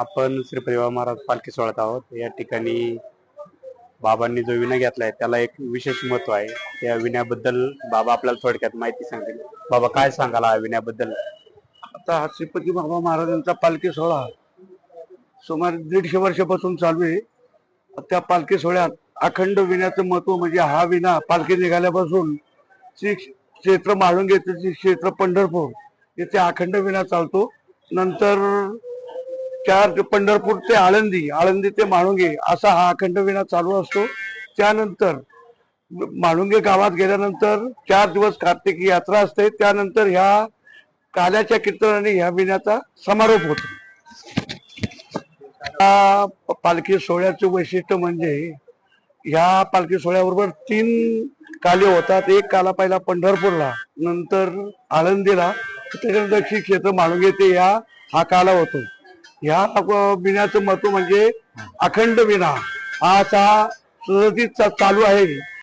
आपण श्री परिवार महाराज पालखी सोहळ्यात आहोत. या ठिकाणी बाबांनी जो विना घेतलाय त्याला एक विशेष महत्त्व आहे. त्या विण्याबद्दल बाबा आपल्याला थोडक्यात माहिती सांगतील. बाबा काय सांगाल हा विण्याबद्दल? आता हा श्रीपती बाबा महाराजांचा पालखी सोहळा सुमारे दीडशे वर्षापासून चालू आहे. त्या पालखी सोहळ्यात अखंड विण्याचं महत्त्व म्हणजे हा विना पालखी निघाल्यापासून श्री क्षेत्र माळुंगे श्री क्षेत्र पंढरपूर येथे अखंड विना चालतो. नंतर चार पंढरपूर ते आळंदी आळंदी ते माणुंगे असा हा अखंड विणा चालू असतो. त्यानंतर माणुंगे गावात गेल्यानंतर चार दिवस कार्तिकी यात्रा असते. त्यानंतर ह्या काल्याच्या कीर्तनाने ह्या विण्याचा समारोप होतो. या पालखी सोहळ्याचं वैशिष्ट्य म्हणजे ह्या पालखी सोहळ्याबरोबर तीन काले होतात. एक काला पहिला पंढरपूरला नंतर आळंदीला. त्याच्यानंतर क्षेत्र माणुंगे ते या हा काला होतो. ह्या विण्याचं महत्त्व म्हणजे अखंड विणा हा असा सुरळीत चालू आहे.